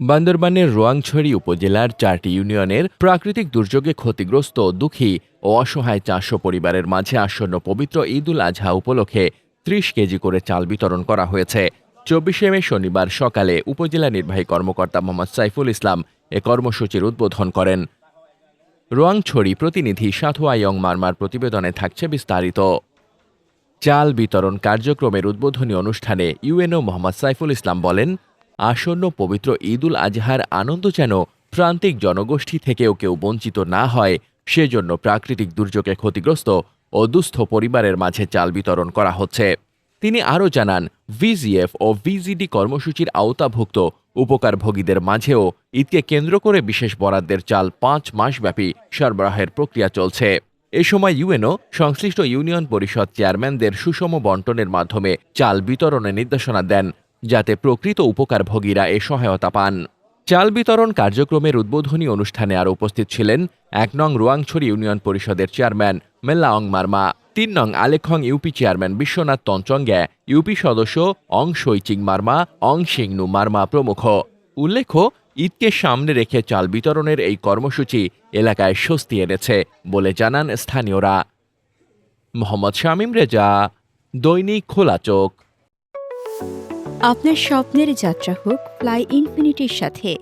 বান্দরবানের রোয়াংছড়ি উপজেলার চারটি ইউনিয়নের প্রাকৃতিক দুর্যোগে ক্ষতিগ্রস্ত, দুঃখী ও অসহায় চারশো পরিবারের মাঝে আসন্ন পবিত্র ঈদ উল আজহা উপলক্ষে ত্রিশ কেজি করে চাল বিতরণ করা হয়েছে। চব্বিশে মে শনিবার সকালে উপজেলা নির্বাহী কর্মকর্তা মোহাম্মদ সাইফুল ইসলাম এ কর্মসূচির উদ্বোধন করেন। রোয়াংছড়ি প্রতিনিধি সাথু আয়ং মারমার প্রতিবেদনে থাকছে বিস্তারিত। চাল বিতরণ কার্যক্রমের উদ্বোধনী অনুষ্ঠানে ইউএনও মোহাম্মদ সাইফুল ইসলাম বলেন, আসন্ন পবিত্র ঈদুল আজহার আনন্দ যেন প্রান্তিক জনগোষ্ঠী থেকেও কেউ বঞ্চিত না হয়, সেজন্য প্রাকৃতিক দুর্যোগে ক্ষতিগ্রস্ত ও দুস্থ পরিবারের মাঝে চাল বিতরণ করা হচ্ছে। তিনি আরও জানান, ভিজিএফ ও ভিজিডি কর্মসূচির আওতাভুক্ত উপকারভোগীদের মাঝেও ঈদকে কেন্দ্র করে বিশেষ বরাদ্দের চাল পাঁচ মাসব্যাপী সরবরাহের প্রক্রিয়া চলছে। এ সময় ইউএনও সংশ্লিষ্ট ইউনিয়ন পরিষদ চেয়ারম্যানদের সুষম বন্টনের মাধ্যমে চাল বিতরণের নির্দেশনা দেন, যাতে প্রকৃত উপকারভোগীরা এ সহায়তা পান। চাল বিতরণ কার্যক্রমের উদ্বোধনী অনুষ্ঠানে আর উপস্থিত ছিলেন এক নং রোয়াংছড়ি ইউনিয়ন পরিষদের চেয়ারম্যান মেল্লা মার্মা, তিন নং Alekhong UP chairman Biswanath Tanchangya UP সদস্য অং সৈচিং মার্মা, অং সিংনু মার্মা প্রমুখ। উল্লেখ্য, ঈদকে সামনে রেখে চাল বিতরণের এই কর্মসূচি এলাকায় স্বস্তি এনেছে বলে জানান স্থানীয়রা। মোহাম্মদ শামীম রেজা, দৈনিক খোলা চোখ। আপনার স্বপ্নের যাত্রা হোক, ফ্লাই ইনফিনিটির সাথে।